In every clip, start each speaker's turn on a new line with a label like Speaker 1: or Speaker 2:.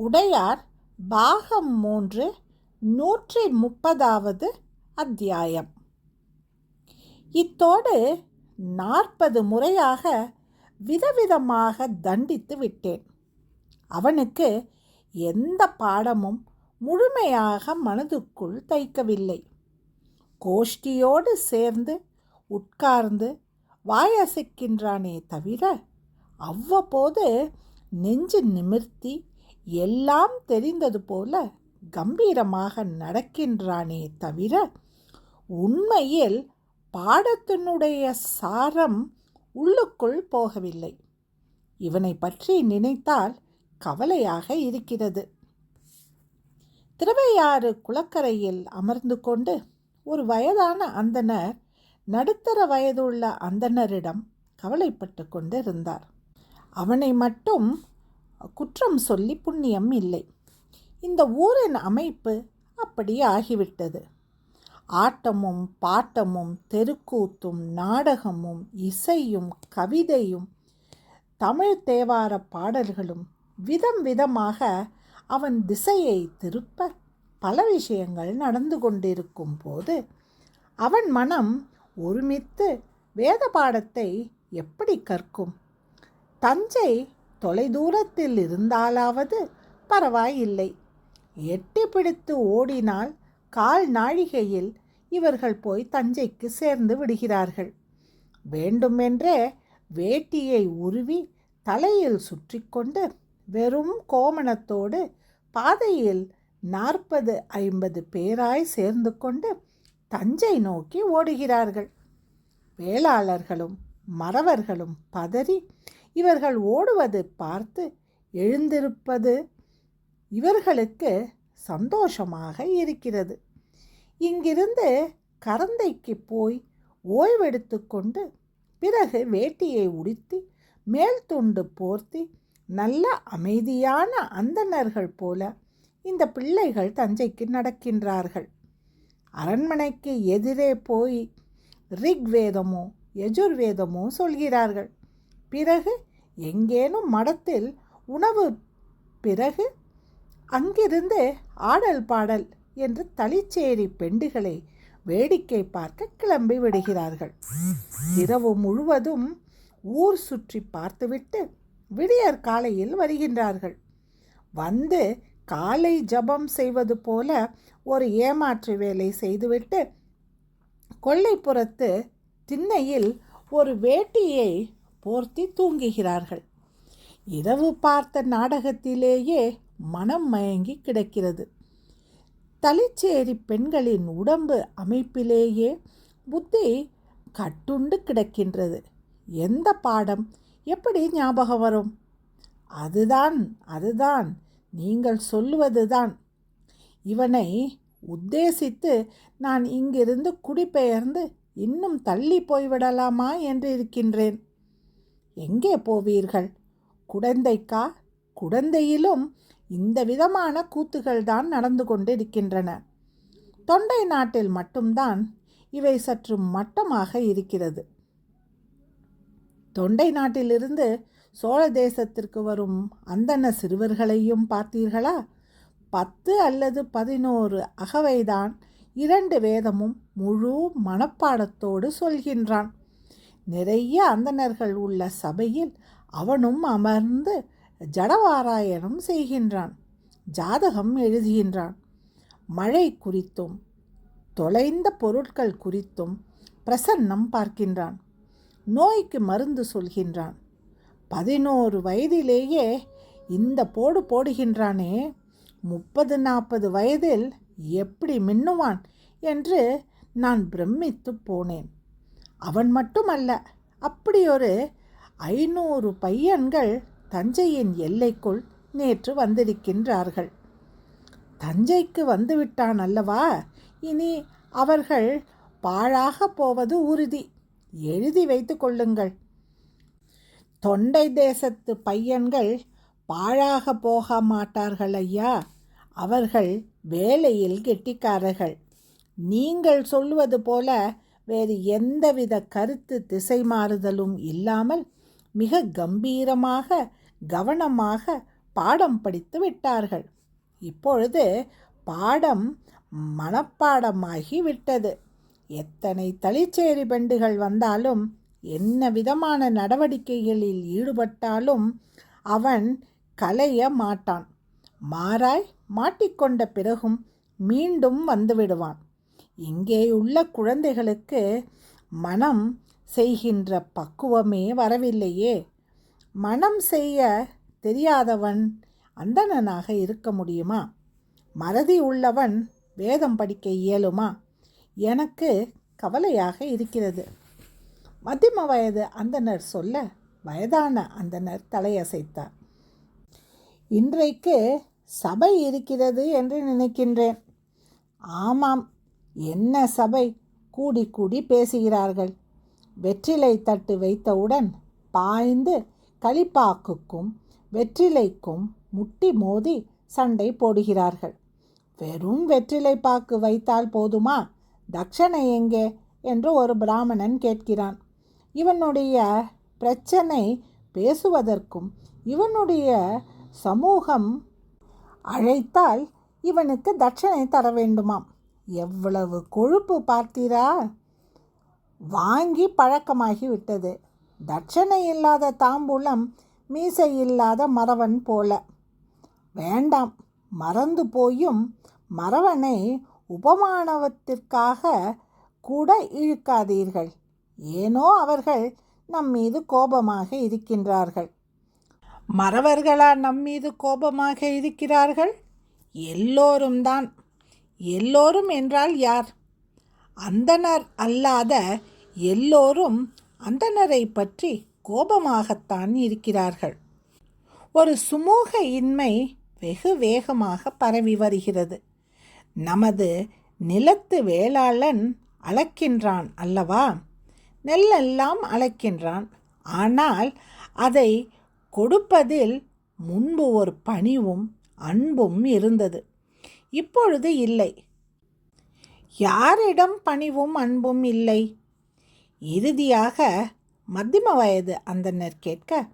Speaker 1: உடையார் பாகம் மூன்று நூற்றி முப்பதாவது அத்தியாயம். இத்தோடு நாற்பது முறையாக விதவிதமாக தண்டித்து விட்டேன். அவனுக்கு எந்த பாடமும் முழுமையாக மனதுக்குள் தைக்கவில்லை. கோஷ்டியோடு சேர்ந்து உட்கார்ந்து வாயசைக்கின்றானே தவிர அவ்வப்போது நெஞ்சு நிமிர்த்தி எல்லாம் தெரிந்தது போல கம்பீரமாக நடக்கின்றானே தவிர உண்மையில் பாடத்தினுடைய சாரம் உள்ளுக்குள் போகவில்லை. இவனை பற்றி நினைத்தால் கவலையாக இருக்கிறது. திருவையாறு குளக்கரையில் அமர்ந்து கொண்டு ஒரு வயதான அந்தனர் நடுத்தர வயதுள்ள அந்தனரிடம் கவலைப்பட்டு கொண்டு இருந்தார் அவனை மட்டும் குற்றம் சொல்லி புண்ணியம் இல்லை. இந்த ஊரின் அமைப்பு அப்படி ஆகிவிட்டது. ஆட்டமும் பாட்டமும் தெருக்கூத்தும் நாடகமும் இசையும் கவிதையும் தமிழ் தேவார பாடல்களும் விதம் விதமாக அவன் திசையை திருப்ப பல விஷயங்கள் நடந்து கொண்டிருக்கும் போது அவன் மனம் ஒருமித்து வேத பாடத்தை எப்படி கற்கும்? தஞ்சை தொலைதூரத்தில் இருந்தாலாவது பரவாயில்லை. எட்டி பிடித்து ஓடினால் கால் நாழிகையில் இவர்கள் போய் தஞ்சைக்கு சேர்ந்து விடுகிறார்கள். வேண்டுமென்றே வேட்டியை உருவி தலையில் சுற்றி கொண்டு வெறும் கோமணத்தோடு பாதையில் நாற்பது ஐம்பது பேராய் சேர்ந்து கொண்டு தஞ்சை நோக்கி ஓடுகிறார்கள். வேளாளர்களும் மறவர்களும் பதறி இவர்கள் ஓடுவது பார்த்து எழுந்திருப்பது இவர்களுக்கு சந்தோஷமாக இருக்கிறது. இங்கிருந்து கரந்தைக்கு போய் ஓய்வெடுத்து கொண்டு பிறகு வேட்டியை உடுத்தி மேல் துண்டு போர்த்தி நல்ல அமைதியான அந்தணர்கள் போல இந்த பிள்ளைகள் தஞ்சைக்கு நடக்கின்றார்கள். அரண்மனைக்கு எதிரே போய் ரிக்வேதமோ யஜுர்வேதமோ சொல்கிறார்கள். பிறகு எங்கேனும் மடத்தில் உணவு பிறகு அங்கிருந்து ஆடல் பாடல் என்று தளிச்சேரி பெண்டுகளை வேடிக்கை பார்க்க கிளம்பி விடுகிறார்கள். இரவு முழுவதும் ஊர் சுற்றி பார்த்துவிட்டு விடியற் காலையில் வருகின்றார்கள். வந்து காலை ஜபம் செய்வது போல ஒரு ஏமாற்று வேலை செய்துவிட்டு கொல்லைப்புறத்து திண்ணையில் ஒரு வேட்டியை போர்த்தி தூங்குகிறார்கள். இரவு பார்த்த நாடகத்திலேயே மனம் மயங்கி கிடக்கிறது. தலிச்சேரி பெண்களின் உடம்பு அமைப்பிலேயே புத்தி கட்டுண்டு கிடக்கின்றது. எந்த பாடம்? எப்படி ஞாபகம் வரும்? அதுதான் அதுதான் நீங்கள் சொல்லுவதுதான். இவனை உத்தேசித்து நான் இங்கிருந்து குடிபெயர்ந்து இன்னும் தள்ளி போய்விடலாமா என்று இருக்கின்றேன். எங்கே போவீர்கள்? குடந்தைக்கா? குடந்தையிலும் இந்த விதமான கூத்துகள்தான் நடந்து கொண்டிருக்கின்றன. தொண்டை நாட்டில் மட்டும்தான் இவை சற்று மட்டமாக இருக்கிறது. தொண்டை நாட்டிலிருந்து சோழ தேசத்திற்கு வரும் அந்தன சிறுவர்களையும் பார்த்தீர்களா? பத்து அல்லது பதினோரு அகவைதான் இரண்டு வேதமும் முழு மனப்பாடத்தோடு சொல்கின்றான். நிறைய அந்தணர்கள் உள்ள சபையில் அவனும் அமர்ந்து ஜடவாராயணம் செய்கின்றான் ஜாதகம் எழுதுகின்றான். மழை குறித்தும் தொலைந்த பொருட்கள் குறித்தும் பிரசன்னம் பார்க்கின்றான். நோய்க்கு மருந்து சொல்கின்றான். பதினோரு வயதிலேயே இந்த போடு போடுகின்றானே முப்பது நாற்பது வயதில் எப்படி மின்னுவான் என்று நான் பிரமித்து போனேன். அவன் மட்டும் அல்ல அப்படி அப்படியொரு ஐநூறு பையன்கள் தஞ்சையின் எல்லைக்குள் நேற்று வந்திருக்கின்றார்கள். தஞ்சைக்கு வந்துவிட்டான் அல்லவா? இனி அவர்கள் பாழாக போவது உறுதி. எழுதி வைத்து கொள்ளுங்கள். தொண்டை தேசத்து பையன்கள் பாழாக போக மாட்டார்கள் ஐயா. அவர்கள் வேலையில் கெட்டிக்காரர்கள். நீங்கள் சொல்லுவது போல வேறு எந்தவித கருத்து திசை மாறுதலும் இல்லாமல் மிக கம்பீரமாக கவனமாக பாடம் படித்து விட்டார்கள். இப்பொழுது பாடம் மனப்பாடமாகி விட்டது எத்தனை தளிச்சேரி பெண்டுகள் வந்தாலும் என்ன விதமான நடவடிக்கைகளில் ஈடுபட்டாலும் அவன் கலைய மாட்டான். மாறாய் மாட்டிக்கொண்ட பிறகும் மீண்டும் வந்துவிடுவான் இங்கேயுள்ள குழந்தைகளுக்கு மனம் செய்கின்ற பக்குவமே வரவில்லையே. மனம் செய்ய தெரியாதவன் அந்தணனாக இருக்க முடியுமா? மறதி உள்ளவன் வேதம் படிக்க இயலுமா? எனக்கு கவலையாக இருக்கிறது. மத்தியம வயது அந்தனர் சொல்ல வயதான அந்தனர் தலையசைத்தார். இன்றைக்கு சபை இருக்கிறது என்று நினைக்கின்றேன். ஆமாம் என்ன சபை கூடி கூடி பேசுகிறார்கள்? வெற்றிலை தட்டு வைத்தவுடன் பாய்ந்து களிப்பாக்குக்கும் வெற்றிலைக்கும் முட்டி மோதி சண்டை போடுகிறார்கள். வெறும் வெற்றிலை பாக்கு வைத்தால் போதுமா? தக்ஷனை எங்கே? என்று ஒரு பிராமணன் கேட்கிறான். இவனுடைய பிரச்சனை பேசுவதற்கும் இவனுடைய சமூகம் அழைத்தால் இவனுக்கு தட்சணை தர வேண்டுமாம். எவ்வளவு கொழுப்பு பார்த்தீரா? வாங்கி பழக்கமாகி விட்டது தட்சணை இல்லாத தாம்பூலம் மீசை இல்லாத மறவன் போல. வேண்டாம் மறந்து போயும் மறவனை உபமானவத்திற்காக கூட இழுக்காதீர்கள். ஏனோ அவர்கள் நம் மீது கோபமாக இருக்கின்றார்கள். மறவர்களா நம் மீது கோபமாக இருக்கிறார்கள்? எல்லோரும் தான் எல்லோரும் என்றால் யார்? அந்தனர் அல்லாத எல்லோரும் அந்தனரை பற்றி கோபமாகத்தான் இருக்கிறார்கள். ஒரு சுமூக இன்மை வெகு வேகமாக பரவி வருகிறது. நமது நிலத்து வேளாளன் அளக்கின்றான் அல்லவா? நெல்லெல்லாம் அளக்கின்றான். ஆனால் அதை கொடுப்பதில் முன்பு ஒரு பணிவும் அன்பும் இருந்தது. இப்பொழுது இல்லை. யாரிடம் பணிவும் அன்பும் இல்லை? இறுதியாக மத்தியம வயது அந்தனர் கேட்க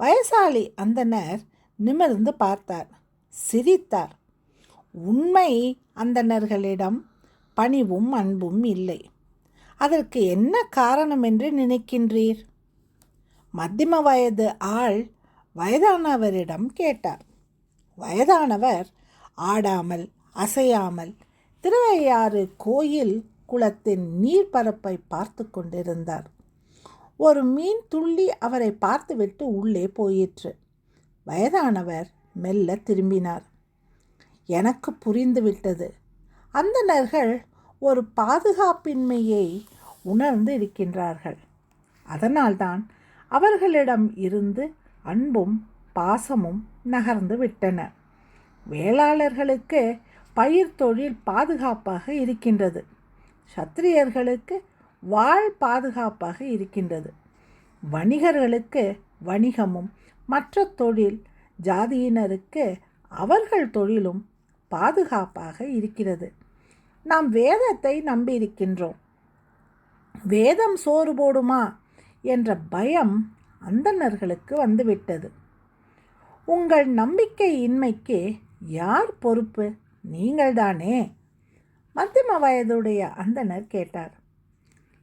Speaker 1: வயசாளி அந்தனர் நிமிர்ந்து பார்த்தார் சிரித்தார். உண்மை அந்தனர்களிடம் பணிவும் அன்பும் இல்லை. அதற்கு என்ன காரணம் என்று நினைக்கின்றீர்? மத்தியம வயது ஆள் வயதானவரிடம் கேட்டார். வயதானவர் ஆடாமல் அசையாமல் திருவையாறு கோயில் குளத்தின் நீர்பரப்பை பார்த்து கொண்டிருந்தார். ஒரு மீன் துள்ளி அவரை பார்த்துவிட்டு உள்ளே போயிற்று. வயதானவர் மெல்ல திரும்பினார். எனக்கு புரிந்துவிட்டது. அந்தணர்கள் ஒரு பாதுகாப்பின்மையை உணர்ந்து இருக்கின்றார்கள் அதனால்தான் அவர்களிடம் இருந்து அன்பும் பாசமும் நகர்ந்து விட்டன. வேளாளர்களுக்கு பயிர் தொழில் பாதுகாப்பாக இருக்கின்றது. சத்திரியர்களுக்கு வாழ் பாதுகாப்பாக இருக்கின்றது. வணிகர்களுக்கு வணிகமும் மற்ற தொழில் ஜாதியினருக்கு அவர்கள் தொழிலும் பாதுகாப்பாக இருக்கிறது. நாம் வேதத்தை நம்பியிருக்கின்றோம். வேதம் சோறு போடுமா என்ற பயம் அந்தணர்களுக்கு வந்துவிட்டது. உங்கள் நம்பிக்கை இன்மைக்கு யார் பொறுப்பு? நீங்கள்தானே? மத்தியம வயதுடைய அந்தனர் கேட்டார்.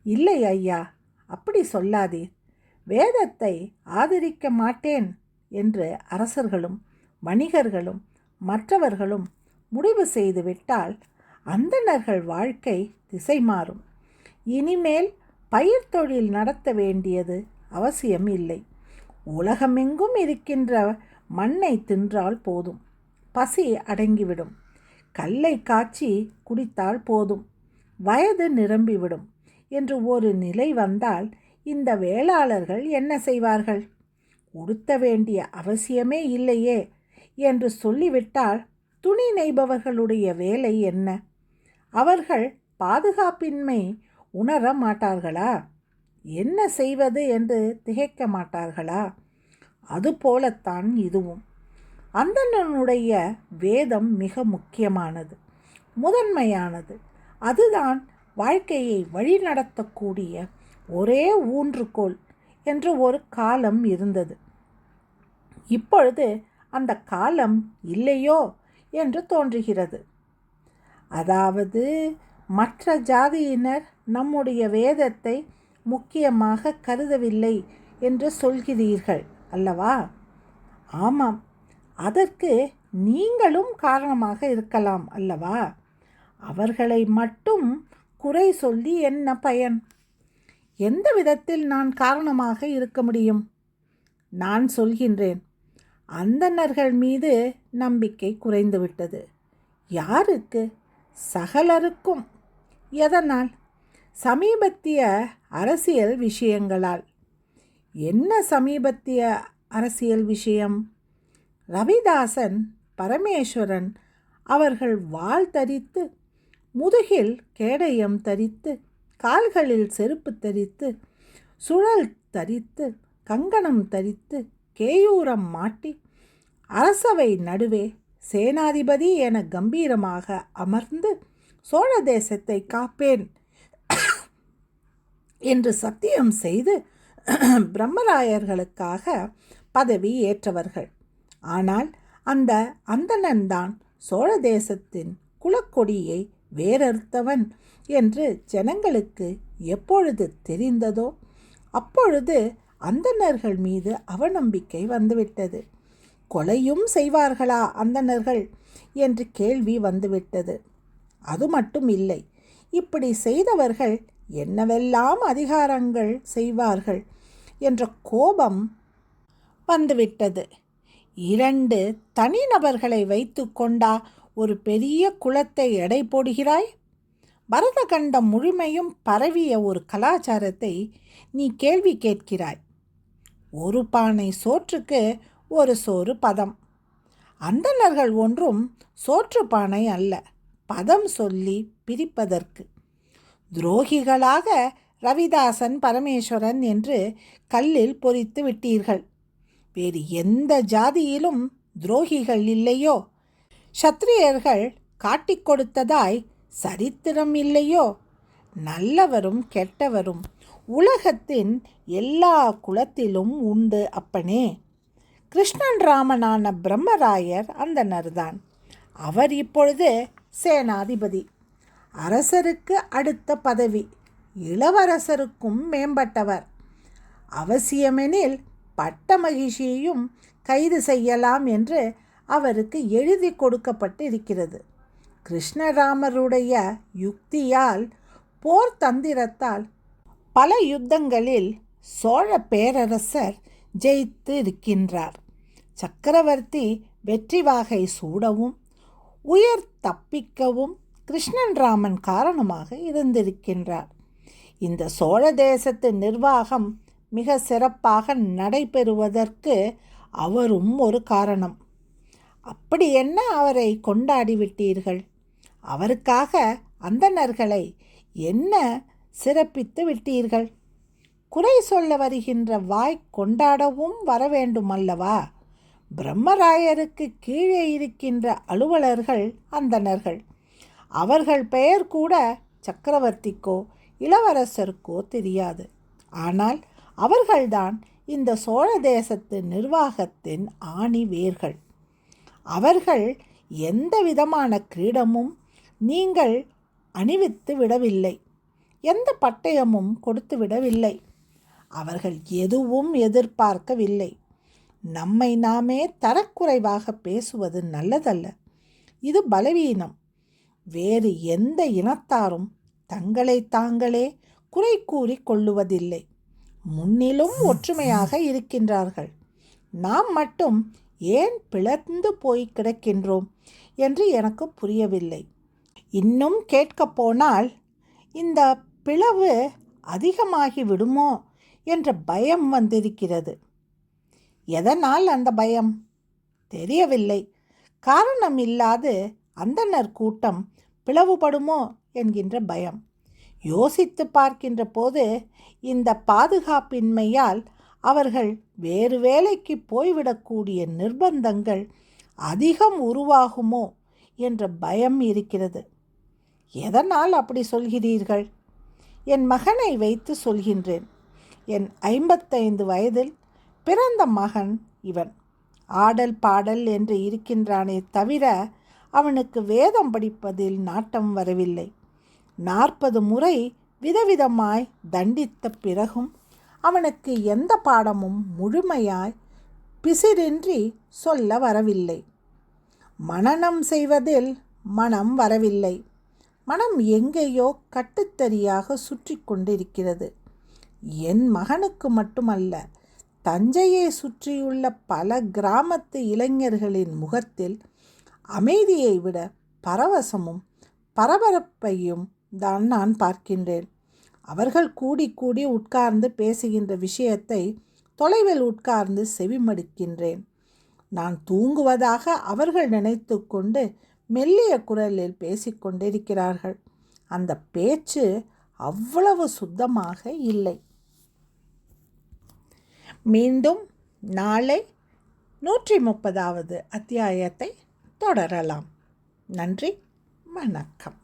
Speaker 1: இல்லை ஐயா அப்படி சொல்லாதீர். வேதத்தை ஆதரிக்க மாட்டேன் என்று அரசர்களும் வணிகர்களும் மற்றவர்களும் முடிவு செய்துவிட்டால் அந்தணர்கள் வாழ்க்கை திசை மாறும் இனிமேல் பயிர் தொழில் நடத்த வேண்டியது அவசியம் இல்லை. உலகமெங்கும் இருக்கின்ற மண்ணை தின்றால் போதும். பசி அடங்கிவிடும். கல்லை காய்ச்சி குடித்தால் போதும். வயது நிரம்பிவிடும் என்று ஒரு நிலை வந்தால் இந்த வேளாளர்கள் என்ன செய்வார்கள்? உடுத்த வேண்டிய அவசியமே இல்லையே என்று சொல்லிவிட்டால் துணி நெய்பவர்களுடைய வேலை என்ன? அவர்கள் பாதுகாப்பின்மை உணர மாட்டார்களா? என்ன செய்வது என்று திகைக்க மாட்டார்களா? அதுபோலத்தான் இதுவும். அந்தணனுடைய வேதம் மிக முக்கியமானது முதன்மையானது. அதுதான் வாழ்க்கையை வழிநடத்தக்கூடிய ஒரே ஊன்றுகோல் என்று ஒரு காலம் இருந்தது. இப்பொழுது அந்த காலம் இல்லையோ என்று தோன்றுகிறது. அதாவது மற்ற ஜாதியினர் நம்முடைய வேதத்தை முக்கியமாக கருதவில்லை என்று சொல்கிறீர்கள் அல்லவா? ஆமாம் அதற்கு நீங்களும் காரணமாக இருக்கலாம் அல்லவா? அவர்களை மட்டும் குறை சொல்லி என்ன பயன்? எந்த விதத்தில் நான் காரணமாக இருக்க முடியும்? நான் சொல்கின்றேன் அந்தணர்கள் மீது நம்பிக்கை குறைந்துவிட்டது. யாருக்கு? சகலருக்கும். எதனால்? சமீபத்திய அரசியல் விஷயங்களால். என்ன சமீபத்திய அரசியல் விஷயம்? ரவிதாசன் பரமேஸ்வரன் அவர்கள் வாள் தரித்து முதுகில் கேடயம் தரித்து கால்களில் செருப்பு தரித்து சுழல் தரித்து கங்கணம் தரித்து கேயூரம் மாட்டி அரசவை நடுவே சேனாதிபதி என கம்பீரமாக அமர்ந்து சோழ தேசத்தை காப்பேன் என்று சத்தியம் செய்து பிரம்மராயர்களுக்காக பதவி ஏற்றவர்கள். ஆனால் அந்த அந்தணன்தான் சோழ தேசத்தின் குலக்கொடியை வேறறுத்தவன் என்று ஜனங்களுக்கு எப்பொழுது தெரிந்ததோ அப்பொழுது அந்தணர்கள் மீது அவநம்பிக்கை வந்துவிட்டது. கொலையும் செய்வார்களா அந்தணர்கள்? என்று கேள்வி வந்துவிட்டது. அது மட்டும் இல்லை இப்படி செய்தவர்கள் என்னவெல்லாம் அதிகாரங்கள் செய்வார்கள் என்ற கோபம் வந்துவிட்டது. இரண்டு தனிநபர்களை வைத்து கொண்டா ஒரு பெரிய குளத்தை எடை போடுகிறாய்? பரதகண்டம் முழுமையும் பரவிய ஒரு கலாச்சாரத்தை நீ கேள்வி கேட்கிறாய். ஒரு பானை சோற்றுக்கு ஒரு சோறு பதம். அந்தணர்கள் ஒன்றும் சோற்று பானை அல்ல பதம் சொல்லி பிரிப்பதற்கு. துரோகிகளாக ரவிதாசன் பரமேஸ்வரன் என்று கல்லில் பொறித்து விட்டீர்கள். வேறு எந்த ஜாதியிலும் துரோகிகள் இல்லையோ? சத்திரியர்கள் காட்டிக் கொடுத்ததாய் சரித்திரம் இல்லையோ? நல்லவரும் கெட்டவரும் உலகத்தின் எல்லா குலத்திலும் உண்டு அப்பனே. கிருஷ்ணன் ராமனான பிரம்மராயர் அந்தனர்தான் அவர் இப்பொழுது சேனாதிபதி. அரசருக்கு அடுத்த பதவி. இளவரசருக்கும் மேம்பட்டவர். அவசியமெனில் பட்ட மகிழ்ச்சியையும் கைது செய்யலாம் என்று அவருக்கு எழுதி கொடுக்கப்பட்டு இருக்கிறது கிருஷ்ணராமருடைய யுக்தியால் போர் தந்திரத்தால் பல யுத்தங்களில் சோழ பேரரசர் ஜெயித்து இருக்கின்றார் சக்கரவர்த்தி வெற்றி வாகை சூடவும் உயர் தப்பிக்கவும் கிருஷ்ணன் ராமன் காரணமாக இருந்திருக்கின்றார். இந்த சோழ தேசத்து நிர்வாகம் மிக சிறப்பாக நடைபெறுவதற்கு அவரும் ஒரு காரணம். அப்படி என்ன அவரை கொண்டாடி விட்டீர்கள்? அவருக்காக அந்தணர்களை என்ன சிறப்பித்து விட்டீர்கள்? குறை சொல்ல வருகின்ற வாய் கொண்டாடவும் வர அல்லவா? பிரம்மராயருக்கு கீழே இருக்கின்ற அலுவலர்கள் அந்தணர்கள். அவர்கள் பெயர் கூட சக்கரவர்த்திக்கோ இளவரசருக்கோ தெரியாது. ஆனால் அவர்கள்தான் இந்த சோழ தேசத்து நிர்வாகத்தின் ஆணி வேர்கள் அவர்கள் எந்த விதமான கிரீடமும் நீங்கள் அணிவித்து விடவில்லை. எந்த பட்டயமும் கொடுத்து விடவில்லை. அவர்கள் எதுவும் எதிர்பார்க்கவில்லை. நம்மை நாமே தரக்குறைவாக பேசுவது நல்லதல்ல. இது பலவீனம். வேறு எந்த இனத்தாரும் தங்களை தாங்களே குறை கூறி கொள்ளுவதில்லை. முன்னிலும் ஒற்றுமையாக இருக்கின்றார்கள். நாம் மட்டும் ஏன் பிளர்ந்து போய் கிடக்கின்றோம் என்று எனக்கு புரியவில்லை. இன்னும் கேட்கப் போனால் இந்த பிளவு அதிகமாகி விடுமோ என்ற பயம் வந்திருக்கிறது. எதனால் அந்த பயம்? தெரியவில்லை. காரணம் இல்லாது அந்தனர் கூட்டம் பிளவுபடுமோ என்கின்ற பயம். யோசித்து பார்க்கின்ற போது இந்த பாதுகாப்பின்மையால் அவர்கள் வேறு வேலைக்கு போய்விடக்கூடிய நிர்பந்தங்கள் அதிகம் உருவாகுமோ என்ற பயம் இருக்கிறது. எதனால் அப்படி சொல்கிறீர்கள்? என் மகனை வைத்து சொல்கின்றேன். என் ஐம்பத்தைந்து வயதில் பிறந்த மகன் இவன். ஆடல் பாடல் என்று இருக்கின்றானே தவிர அவனுக்கு வேதம் படிப்பதில் நாட்டம் வரவில்லை. நாற்பது முறை விதவிதமாய் தண்டித்த பிறகும் அவனுக்கு எந்த பாடமும் முழுமையாய் பிசிரின்றி சொல்ல வரவில்லை. மனனம் செய்வதில் மனம் வரவில்லை. மனம் எங்கேயோ கட்டுத்தறியாக சுற்றி கொண்டிருக்கிறது. என் மகனுக்கு மட்டுமல்ல தஞ்சையை சுற்றியுள்ள பல கிராமத்து இளைஞர்களின் முகத்தில் அமைதியை விட பரவசமும் பரபரப்பையும் தான் நான் பார்க்கின்றேன். அவர்கள் கூடி கூடி உட்கார்ந்து பேசுகின்ற விஷயத்தை தொலைவில் உட்கார்ந்து செவிமடுக்கின்றேன். நான் தூங்குவதாக அவர்கள் நினைத்து கொண்டு மெல்லிய குரலில் பேசிக்கொண்டிருக்கிறார்கள் அந்த பேச்சு அவ்வளவு சுத்தமாக இல்லை. மீண்டும் நாளை நூற்றி முப்பதாவது அத்தியாயத்தை தொடரலாம். நன்றி வணக்கம்.